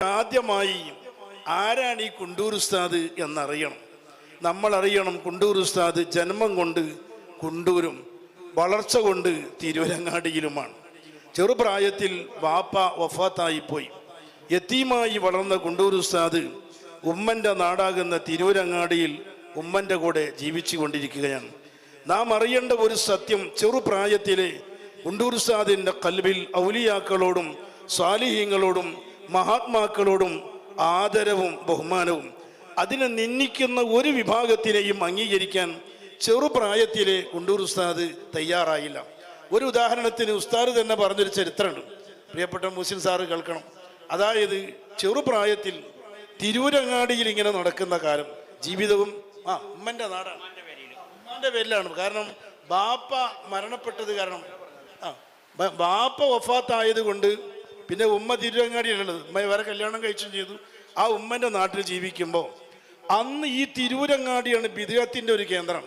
ആദ്യമായി ആരാണ് ഈ കുണ്ടൂർ ഉസ്താദ് എന്നറിയണം. നമ്മൾ അറിയണം കുണ്ടൂർ ഉസ്താദ് ജന്മം കൊണ്ട് കുണ്ടൂരും വളർച്ച കൊണ്ട് തിരുവരങ്ങാടിയിലുമാണ്. ചെറുപ്രായത്തിൽ വാപ്പ വഫാത്തായി പോയി യത്തീമായി വളർന്ന കുണ്ടൂർ ഉസ്താദ് ഉമ്മന്റെ നാടാകുന്ന തിരൂരങ്ങാടിയിൽ ഉമ്മന്റെ കൂടെ ജീവിച്ചു കൊണ്ടിരിക്കുകയാണ് നാം അറിയേണ്ട ഒരു സത്യം ചെറുപ്രായത്തിലെ കുണ്ടൂർ ഉസ്താദിന്റെ കൽവിൽ ഔലിയാക്കളോടും സ്വാലിഹീങ്ങളോടും മഹാത്മാക്കളോടും ആദരവും ബഹുമാനവും അതിനെ നിന്ദിക്കുന്ന ഒരു വിഭാഗത്തിനെയും അംഗീകരിക്കാൻ ചെറുപ്രായത്തിലെ കുണ്ടൂർ ഉസ്താദ് തയ്യാറായില്ല. ഒരു ഉദാഹരണത്തിന് ഉസ്താദ് തന്നെ പറഞ്ഞൊരു ചരിത്രമുണ്ട്. പ്രിയപ്പെട്ട മുസ്ലിം സാറ് കേൾക്കണം. അതായത് ചെറുപ്രായത്തിൽ തിരൂരങ്ങാടിയിൽ ഇങ്ങനെ നടക്കുന്ന കാലം ജീവിതവും ആ ഉമ്മന്റെ നാടാണ്. ഉമ്മാന്റെ പേരിലാണ്. കാരണം ബാപ്പ മരണപ്പെട്ടത് കാരണം ആ ബാപ്പ വഫാത്തായത് കൊണ്ട് പിന്നെ ഉമ്മ തിരുവങ്ങാടിയിലുള്ളത്. ഉമ്മ വേറെ കല്യാണം കഴിച്ചും ചെയ്തു. ആ ഉമ്മന്റെ നാട്ടിൽ ജീവിക്കുമ്പോൾ അന്ന് ഈ തിരൂരങ്ങാടിയാണ് ബിദയത്തിന്റെ ഒരു കേന്ദ്രം.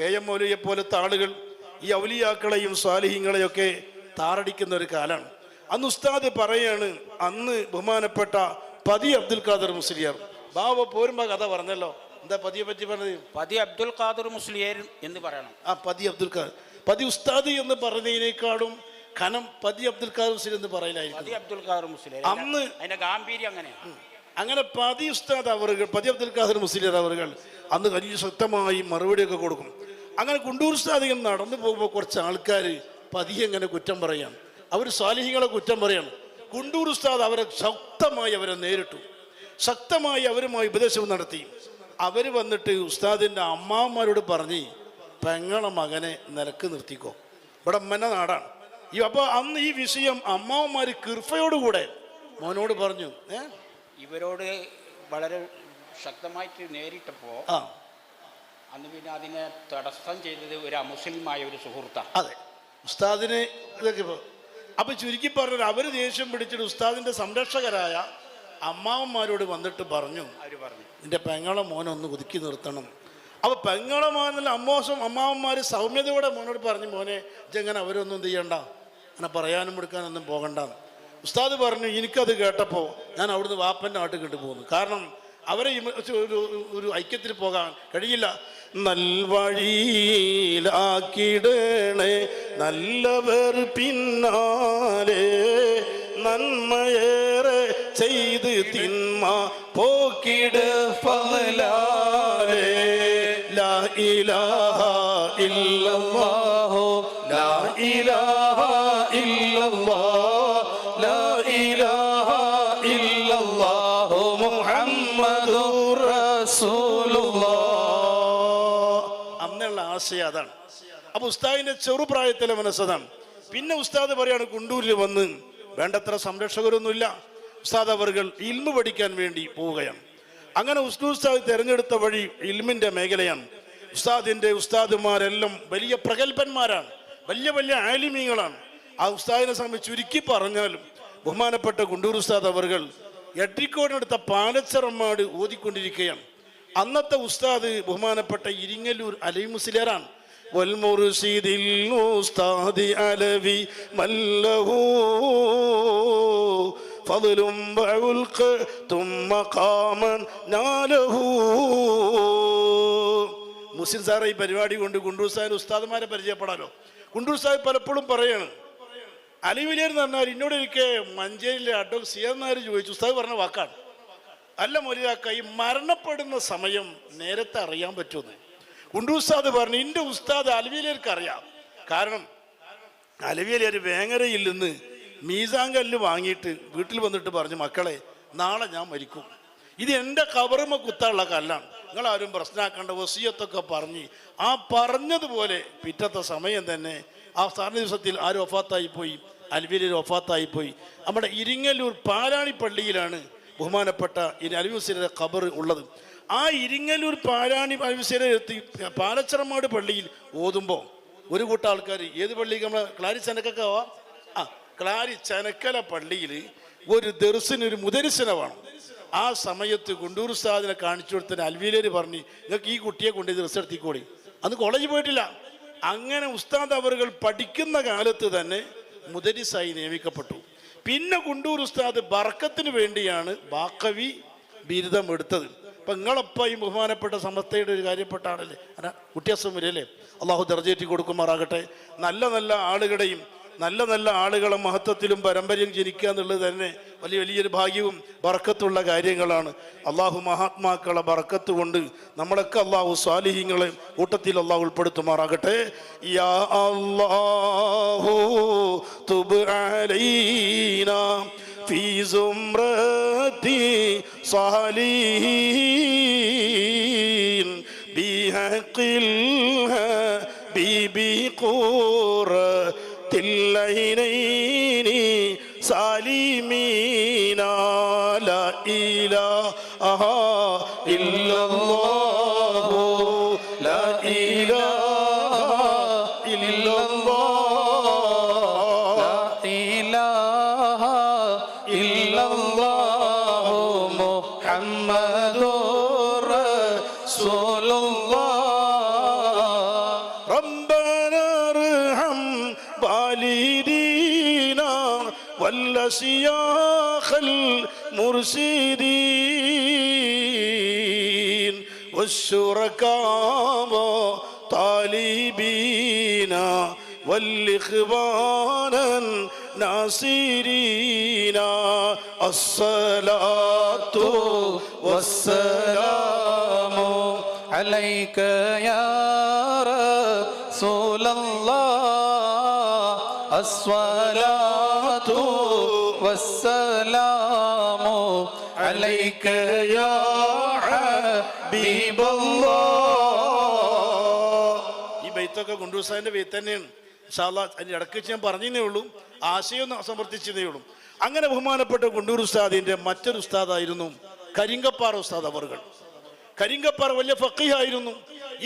കെ എം മൗലിയെ പോലത്തെ ആളുകൾ ഈ ഔലിയാക്കളെയും സ്വാലിഹ്യങ്ങളെയും ഒക്കെ താറടിക്കുന്ന ഒരു കാലമാണ്. അന്ന് ഉസ്താദ് പറയാണ് അന്ന് ബഹുമാനപ്പെട്ട പതി അബ്ദുൽ ഖാദർ മുസ്ലിയാർ. ബാബ പോരുമ്പോ കഥ പറഞ്ഞല്ലോ. എന്താ പതിയെ പറ്റി പറഞ്ഞത്? പതി അബ്ദുൽ ഖാദർ മുസ്ലിയാർ എന്ന് പറയണം. ആ പതി അബ്ദുൽ ഖാദർ. പതി ഉസ്താദ് എന്ന് പറഞ്ഞതിനേക്കാളും ഖനം പതി അബ്ദുൽ ഖാദർ മുസ്ലിം എന്ന് പറയലായിരിക്കും പതി അബ്ദുൽ ഖാദർ മുസ്ലിയർ അന്ന് അതിന്റെ ഗാംഭീര്യം അങ്ങനെയാണ് അങ്ങനെ പതി ഉസ്താദ് അവറുകൾ പതി അബ്ദുൽ ഖാദർ മുസ്ലിം അവറുകൾ അന്ന് വലിയ ശക്തമായി മറുപടിയൊക്കെ കൊടുക്കും. അങ്ങനെ കുണ്ടൂർ ഉസ്താദ് ഇങ്ങനെ നടന്നു പോകുമ്പോൾ കുറച്ച് ആൾക്കാർ പതി എങ്ങനെ കുറ്റം പറയാം അവർ സ്വാലിഹികളെ കുറ്റം പറയാണ്. കുണ്ടൂർ ഉസ്താദ് അവരെ ശക്തമായി അവരെ നേരിട്ടു. ശക്തമായി അവരുമായി ഉപദേശവും നടത്തി. അവർ വന്നിട്ട് ഉസ്താദിന്റെ അമ്മാവന്മാരോട് പറഞ്ഞ് പെങ്ങളെ മകനെ നിലയ്ക്ക് നിർത്തിക്കോ. ഇവിടെ അമ്മനെ നാടാണ്. ഈ അപ്പോൾ അന്ന് ഈ വിഷയം അമ്മാവന്മാർ കിർഫയോടുകൂടെ മോനോട് പറഞ്ഞു. ഏ? ഇവരോട് വളരെ ശക്തമായിട്ട് നേരിട്ടപ്പോൾ ആ. അന്ന് പിന്നെ അതിനെ തടസ്സം ചെയ്തത് ഒരു അമുസ്ലിമായ ഒരു സുഹൃത്താണ് അതെ. ഉസ്താദിന് ഇതൊക്കെ അപ്പൊ ചുരുക്കി പറഞ്ഞാൽ അവർ ദേഷ്യം പിടിച്ചിട്ട് ഉസ്താദിന്റെ സംരക്ഷകരായ അമ്മാവന്മാരോട് വന്നിട്ട് പറഞ്ഞു. അവർ പറഞ്ഞു. നിന്റെ പെങ്ങളെ മോനെ ഒന്ന് ഒതുക്കി നിർത്തണം. അപ്പൊ പെങ്ങളെ മോനല്ല അമ്മോസം അമ്മാവന്മാര് സൗമ്യതയോടെ മോനോട് പറഞ്ഞു മോനെ ഇതെങ്ങനെ അവരൊന്നും എന്ത് ചെയ്യണ്ട. അങ്ങനെ പറയാനും എടുക്കാനൊന്നും പോകണ്ട ഉസ്താദ് പറഞ്ഞു എനിക്കത് കേട്ടപ്പോൾ ഞാൻ അവിടുന്ന് വാപ്പന്റെ നാട്ടിൽ കിട്ടു പോകുന്നു കാരണം അവരെ ഒരു ഒരു ഐക്യത്തിൽ പോകാൻ കഴിയില്ല. നൽവഴിയിലാക്കിടണേ നല്ലവർ പിന്നാലെ നന്മയേറെ ചെയ്ത് തിന്മ പോക്കിട ഫലാലേ ലാ ഇലാഹ ഇല്ലല്ലാഹു ആശയം അതാണ്. അപ്പൊ ഉസ്താദിന്റെ ചെറുപ്രായത്തിലെ മനസ്സതാണ് പിന്നെ ഉസ്താദ് പറയാണ് കുണ്ടൂരിൽ വന്ന് വേണ്ടത്ര സംരക്ഷകരൊന്നുമില്ല. ഉസ്താദ് അവർകൾ ഇൽമു പഠിക്കാൻ വേണ്ടി പോവുകയാണ്. അങ്ങനെ ഉസ്തു ഉസ്താദ് തിരഞ്ഞെടുത്ത വഴി ഇൽമിന്റെ മേഖലയാണ്. ഉസ്താദിന്റെ ഉസ്താദുമാരെല്ലാം വലിയ പ്രഗത്ഭന്മാരാണ്. വലിയ വലിയ ആലിമീങ്ങളാണ്. ആ ഉസ്താദിനെ സംബന്ധിച്ച് ചുരുക്കി പറഞ്ഞാലും ബഹുമാനപ്പെട്ട കുണ്ടൂർ ഉസ്താദ് അവർകൾ എട്ടിക്കോടിനടുത്ത പാലച്ചറമ്മാട് ഓതിക്കൊണ്ടിരിക്കുകയാണ്. അന്നത്തെ ഉസ്താദ് ബഹുമാനപ്പെട്ട ഇരിങ്ങല്ലൂർ അലി മുസ്ലിയറാണ് മുസ്ലിം സാറേ ഈ പരിപാടി കൊണ്ട് കുണ്ടൂർ സാഹിബ് ഉസ്താദുമാരെ പരിചയപ്പെടാലോ. കുണ്ടൂർ സാഹിബ് പലപ്പോഴും പറയാണ് അലിവിലിയർ എന്ന് പറഞ്ഞാൽ എന്നോട് എനിക്ക് മഞ്ചേരിയിലെ അഡ്വ സി എം നായർ ചോദിച്ചു. ഉസ്താദ് പറഞ്ഞ വാക്കാണ്. അല്ല മൊലിയാക്ക ഈ മരണപ്പെടുന്ന സമയം നേരത്തെ അറിയാൻ പറ്റുമെന്ന്. ഉണ്ടു ഉസ്താദ് പറഞ്ഞു എന്റെ ഉസ്താദ് അലവിയിലേക്ക് അറിയാം. കാരണം അലവിയലൊരു വേങ്ങരയിൽ നിന്ന് മീസാങ്കല്ല് വാങ്ങിയിട്ട് വീട്ടിൽ വന്നിട്ട് പറഞ്ഞു മക്കളെ നാളെ ഞാൻ മരിക്കും. ഇത് എന്റെ കവറുമ കുത്താനുള്ള കല്ലാണ്. നിങ്ങൾ ആരും പ്രശ്നമാക്കേണ്ട വസീയത്തൊക്കെ പറഞ്ഞ് ആ പറഞ്ഞതുപോലെ പിറ്റത്തെ സമയം തന്നെ ആ സാറിന ദിവസത്തിൽ ആരും ഒഫാത്തായി പോയി ഒഫാത്തായിപ്പോയി ഒഫാത്തായി പോയി. നമ്മുടെ ഇരിങ്ങല്ലൂർ പാലാണി പള്ളിയിലാണ് ബഹുമാനപ്പെട്ട ഈ അലിമുസിയുടെ ഖബർ ഉള്ളത്. ആ ഇരിങ്ങലൂർ പാരാണി അലിമുസിയുടെ എത്തി പാലച്ചറമാട് പള്ളിയിൽ ഓതുമ്പോൾ ഒരു കൂട്ടം ആൾക്കാർ ഏത് പള്ളിക്ക് നമ്മൾ ക്ലാരി ചനക്കൊക്കെ? ആവാം ആ ക്ലാരി ചനക്കല പള്ളിയിൽ ഒരു ദർശന ഒരു മുദരിസന വേണം. ആ സമയത്ത് കുണ്ടൂർ ഉസ്താദിനെ കാണിച്ചു കൊടുത്തതിന് അൽവീലേര് പറഞ്ഞ് നിങ്ങൾക്ക് ഈ കുട്ടിയെ കൊണ്ട് ഇത് റിസൾട്ട് അന്ന് കോളേജിൽ പോയിട്ടില്ല. അങ്ങനെ ഉസ്താദ് അവറുകൾ പഠിക്കുന്ന കാലത്ത് തന്നെ മുദരിസായി നിയമിക്കപ്പെട്ടു. പിന്നെ കുണ്ടൂർ ഉസ്താദ് ബർക്കത്തിന് വേണ്ടിയാണ് ബാക്കവി ബിരുദം എടുത്തത്. ഇപ്പൊ നിങ്ങളപ്പ ഈ ബഹുമാനപ്പെട്ട സമസ്തയുടെ ഒരു കാര്യപ്പെട്ട ആളല്ലേ അല്ല കുട്ടിയാസം അള്ളാഹു ദർജേറ്റി കൊടുക്കുമാറാകട്ടെ. നല്ല നല്ല ആളുകളുടെയും നല്ല നല്ല ആളുകളെ മഹത്വത്തിലും പരമ്പരയും ജനിക്കുക എന്നുള്ളത് തന്നെ വലിയ വലിയൊരു ഭാഗ്യവും ബറക്കത്തുള്ള കാര്യങ്ങളാണ് അള്ളാഹു മഹാത്മാക്കളെ ബറക്കത്ത് കൊണ്ട് നമ്മളൊക്കെ അള്ളാഹു സ്വാലിഹ്യങ്ങളെ കൂട്ടത്തിൽ അള്ളാഹു ഉൾപ്പെടുത്തുമാറാകട്ടെ യാ അല്ലാഹു തുബ് അലൈനാ في زمرة صالحين بحق الحبيب قرة العينين سالمين. لا إله إلا الله. لا إله إلا الله. إله إلا الله. يا شياخ المرشدين والشركاء طالبينا والإخبان ناصرينا الصلاة والسلام عليك يا رسول الله الصلاة والسلام عليك يا حبيب الله ഈ ബെയ്ത്തൊക്കെ കുണ്ടൂസാന്റെ ബെയ്ത്ത് തന്നെയാണ് ഇൻഷാല്ലാ അതിന്റെ ഇടയ്ക്ക് വെച്ച് ഞാൻ പറഞ്ഞതേ ഉള്ളൂ ആശയം ഒന്ന് സമർത്ഥിച്ചതേ ഉള്ളൂ അങ്ങനെ ബഹുമാനപ്പെട്ട കുണ്ടൂർ ഉസ്താദിന്റെ മറ്റൊരു ഉസ്താദായിരുന്നു കരിങ്കപ്പാറ ഉസ്താദ് അവർകൾ കരിങ്കപ്പാറ വലിയ ഫക്കീഹായിരുന്നു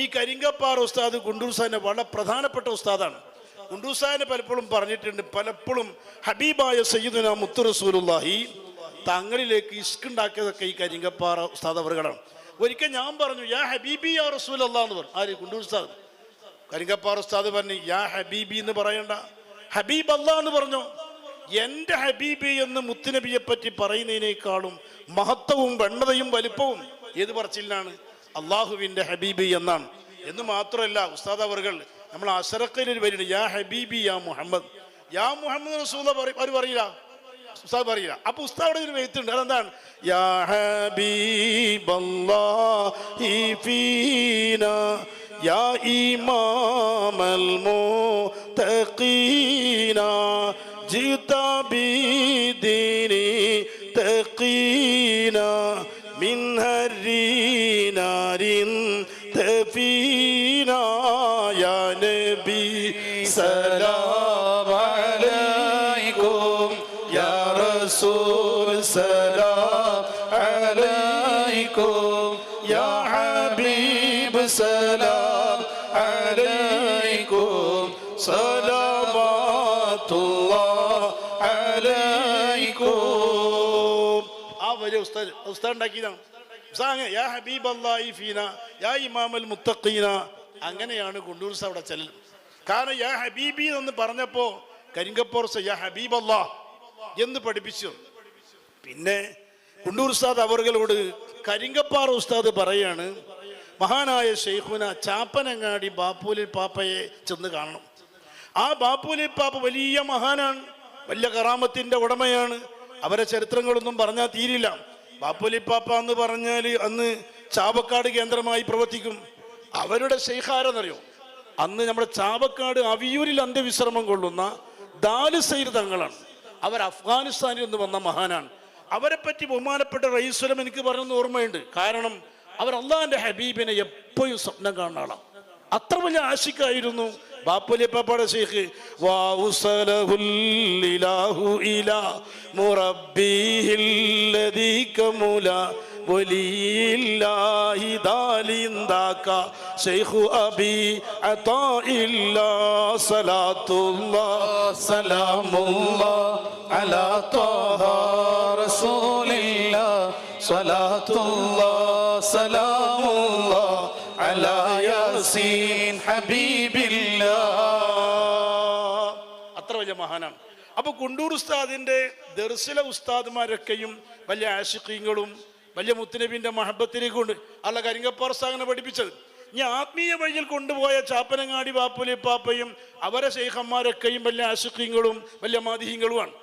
ഈ കരിങ്കപ്പാറ ഉസ്താദ് കുണ്ടൂർ സാഹിന്റെ വളരെ പ്രധാനപ്പെട്ട ഉസ്താദാണ് കുണ്ടൂർ സാഹിനെ പലപ്പോഴും പറഞ്ഞിട്ടുണ്ട് പലപ്പോഴും ഹബീബായ സയ്യിദുന മുത്തു റസൂലുള്ളാഹി തങ്ങളിലേക്ക് ഇഷ്കുണ്ടാക്കിയതൊക്കെ ഈ കരിങ്കപ്പാറ ഉസ്താദ് അവർകളാണ് ഒരിക്കൽ ഞാൻ പറഞ്ഞു യാ ഹബീബി യാ റസൂൽ എന്ന് പറഞ്ഞു. ആര്? കുണ്ടൂർ ഉസ്താദ് കരിങ്കപ്പാറ ഉസ്താദ് പറഞ്ഞു യാ ഹബീബി എന്ന് പറയണ്ട. ഹബീബ് അല്ലാ എന്ന് പറഞ്ഞു. എന്റെ ഹബീബി എന്ന് മുത്തുനബിയെ പറ്റി പറയുന്നതിനേക്കാളും മഹത്വവും വെണ്ണതയും വലിപ്പവും ഏത് പറച്ചിലാണ് അള്ളാഹുവിന്റെ ഹബീബി എന്നാണ്. എന്ന് മാത്രമല്ല ഉസ്താദ് അവർകൾ നമ്മൾ അഷറക്കയിൽ ഒരു വരില്ല യാ ഹബീബി യാ മുഹമ്മദ്. യാ മുഹമ്മദ് റസൂല അവർ പറയില്ല? ഉസ്താദ് പറയില്ല. അപ്പൊ ഉസ്താദ് ഒരു വെയ്ത്തുണ്ട് അതെന്താണ്? യാ ഹബീബല്ലാഹി ഫീനാ ഇമാമൽ മുത്തഖീനാ ജിത ബിദീനി തഖീനാ ആ വലിയ ഉസ്താദ് ഉസ്താദ് ഉണ്ടാക്കിയതാണ് അങ്ങനെയാണ് കുണ്ടൂർസ് അവിടെ ചെല്ലൽ കാരണം യാ ഹബീബി എന്ന് പറഞ്ഞപ്പോ കരിങ്കപ്പോർ സ യാ ഹബീബ് അല്ലാ എന്ന് പഠിപ്പിച്ചു. പിന്നെ കുണ്ടൂർ ഉസ്താദ് അവറുകളോട് കരിങ്കപ്പാറ ഉസ്താദ് പറയാണ് മഹാനായ ഷെയ്ഖുന ചാപ്പനങ്ങാടി ബാപ്പൂലി പാപ്പയെ ചെന്ന് കാണണം. ആ ബാപ്പൂലി പാപ്പ വലിയ മഹാനാണ്. വലിയ കറാമത്തിന്റെ ഉടമയാണ്. അവരെ ചരിത്രങ്ങളൊന്നും പറഞ്ഞാൽ തീരില്ല. ബാപ്പുലി പാപ്പ എന്ന് പറഞ്ഞാൽ അന്ന് ചാവക്കാട് കേന്ദ്രമായി പ്രവർത്തിക്കും. അവരുടെ ശൈഹാരെന്നറിയോ അന്ന് നമ്മുടെ ചാവക്കാട് അവിയൂരിൽ അന്ത്യവിശ്രമം കൊള്ളുന്ന ദാൽ സൈർ തങ്ങളാണ്. അവർ അഫ്ഗാനിസ്ഥാനിൽ നിന്ന് വന്ന മഹാനാണ്. അവരെ പറ്റി ബഹുമാനപ്പെട്ട റയീസ്വലം എനിക്ക് പറഞ്ഞെന്ന് ഓർമ്മയുണ്ട്. കാരണം അവർ അള്ളാഹിന്റെ ഹബീബിനെ എപ്പോഴും സ്വപ്നം കാണുന്ന ആളാണ്. അത്ര വലിയ ആശിക്കായിരുന്നു. ബാപ്പുലി പാപ്പാടെ ഷെയ്ഖ് വാഉസലഹുല്ലിലാഹു ഇലാ മുറബ്ബിഹില്ലദീ കമുല വലിയില്ലാഹി ദാലിന്ദാക ഷെയ്ഖു അബി അതാഇല്ലാ സലാത്തുല്ലാ سلام الله على طه رسول الله صلاة الله سلام الله على ياسين حبيب الله അത്ര വലിയ മഹാനാണ് അപ്പൊ കുണ്ടൂർ ഉസ്താദിന്റെ ദർശല ഉസ്താദ്മാരൊക്കെയും വലിയ ആശിക്കീങ്ങളും വലിയ മുത്തുനബിന്റെ മഹബത്തിലേക്ക് കൊണ്ട് അല്ല കരിങ്കപ്പാറ സ്ഥാപനം പഠിപ്പിച്ചത് ഇനി ആത്മീയ വഴിയിൽ കൊണ്ടുപോയ ചാപ്പനങ്ങാടി ബാപ്പുലി പാപ്പയും അവരെ ശൈഖന്മാരൊക്കെയും വലിയ ആശിക്കീങ്ങളും വലിയ മാതിഹ്യങ്ങളുമാണ്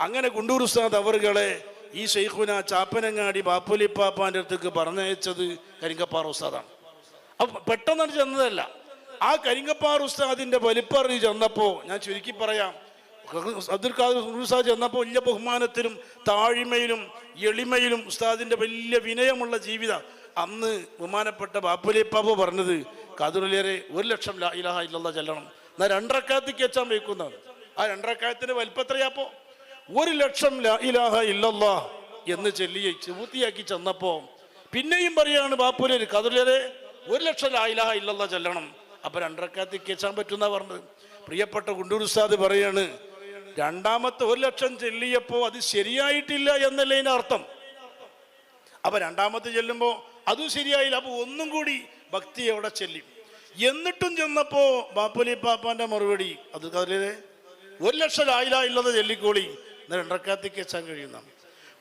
അങ്ങനെ കുണ്ടൂർ ഉസ്താദ് അവറുകളെ ഈ ഷെയ്ഖുന ചാപ്പനങ്ങാടി ബാപ്പുലി പാപ്പാന്റെ അടുത്തേക്ക് പറഞ്ഞയച്ചത് കരിങ്കപ്പാറ ഉസ്താദാണ് അപ്പൊ പെട്ടെന്നാണ് ചെന്നതല്ല. ആ കരിങ്കപ്പാറ ഉസ്താദിന്റെ വലിപ്പറിഞ്ഞ് ചെന്നപ്പോ ഞാൻ ചുരുക്കി പറയാം. അബ്ദുൽ ഖാദർ ഉസ്താദ് ചെന്നപ്പോൾ വലിയ ബഹുമാനത്തിലും താഴ്മയിലും എളിമയിലും ഉസ്താദിന്റെ വലിയ വിനയമുള്ള ജീവിതം. അന്ന് ബഹുമാനപ്പെട്ട ബാപ്പുലിപ്പാപ്പ പറഞ്ഞത് കാതുറിലേറെ ഒരു ലക്ഷം ഇലാഹ ഇല്ലല്ലാ ചെല്ലണം. എന്നാൽ രണ്ടരക്കാലത്തേക്ക് വെച്ചാൽ വയ്ക്കുന്നതാണ് ആ രണ്ടരക്കാലത്തിന്റെ വലിപ്പത്രയാപ്പോ ഒരു ലക്ഷം ഇലാഹ ഇല്ലല്ലാ എന്ന് ചെല്ലിയെ പൂർത്തിയാക്കി ചെന്നപ്പോ പിന്നെയും പറയാണ് ബാപ്പുലേര് കതിലേറെ ഒരു ലക്ഷം ലാ ഇലാഹ ഇല്ലല്ലാ ചെല്ലണം. അപ്പൊ രണ്ടരക്കാത്തി കേച്ചാൻ പറ്റുന്ന പറഞ്ഞത്. പ്രിയപ്പെട്ട ഗുണ്ടൂർ ഉസ്താദ് പറയാണ് രണ്ടാമത്തെ ഒരു ലക്ഷം ചെല്ലിയപ്പോ അത് ശരിയായിട്ടില്ല എന്നല്ലേ അർത്ഥം. അപ്പൊ രണ്ടാമത്തെ ചെല്ലുമ്പോ അതും ശരിയായില്ല അപ്പൊ ഒന്നും കൂടി ഭക്തി അവിടെ ചെല്ലും. എന്നിട്ടും ചെന്നപ്പോ ബാപ്പുലി പാപ്പാന്റെ മറുപടി അത് അതിലെ ഒരു ലക്ഷം ആയില്ല ഇല്ലാതെ ചെല്ലിക്കോളി എന്ന് രണ്ടരക്കാത്തേക്ക് എത്താൻ കഴിയുന്ന.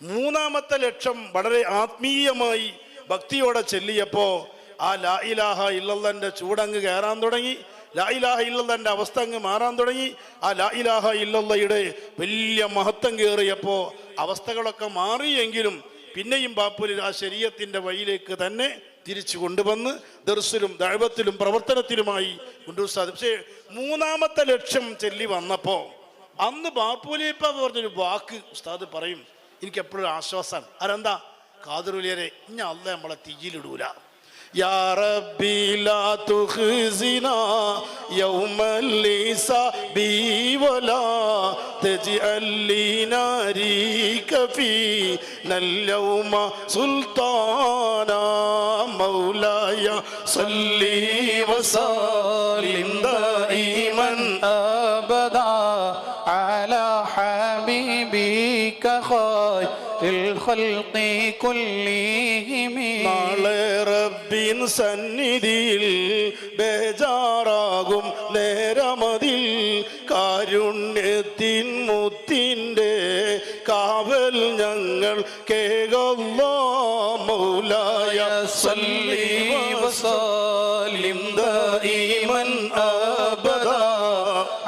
മൂന്നാമത്തെ ലക്ഷം വളരെ ആത്മീയമായി ഭക്തിയോടെ ചെല്ലിയപ്പോ ആ ലാ ഇലാഹ ഇല്ലല്ലന്റെ ചൂടങ്ങ് കയറാൻ തുടങ്ങി. ലാ ഇലാഹ ഇല്ലല്ലന്റെ അവസ്ഥ അങ്ങ് മാറാൻ തുടങ്ങി. ആ ലാ ഇലാഹ ഇല്ലല്ലയുടെ വലിയ മഹത്വം കയറിയപ്പോൾ അവസ്ഥകളൊക്കെ മാറിയെങ്കിലും പിന്നെയും ബാപ്പുലിൽ ആ ശരീരത്തിന്റെ വഴിയിലേക്ക് തന്നെ തിരിച്ചു കൊണ്ടുവന്ന് ദർസിലും ദഴവത്തിലും പ്രവർത്തനത്തിലുമായി കൊണ്ടുവസാദ് പക്ഷേ മൂന്നാമത്തെ ലക്ഷ്യം ചെല്ലി വന്നപ്പോൾ അന്ന് ബാപ്പുലിപ്പ പറഞ്ഞൊരു വാക്ക് ഉസ്താദ് പറയും. എനിക്ക് എപ്പോഴും ആശ്വാസമാണ് അതെന്താ? കാതറുലിയരെ ഇനി അല്ല നമ്മളെ തീയിലിടൂല. يا ربي لا تخزنا يوم الحسابي ولا تجعل لي ناريك فينا اليوم سلطانا مولاي صلي وسلم دائما أبدا على حبيبك خير الخلق كلهم. നബീൻ സന്നിധിയിൽ ബേജാറാകും നേരമതിൽ. കാരുണ്യത്തിൻ മുത്തിന്റെ കാവൽ ഞങ്ങൾ കേകല്ലോ മൗലായ സല്ലി വസാലിം ദൈമൻ അബദാ.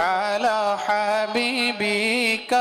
അലാ ഹബീബിക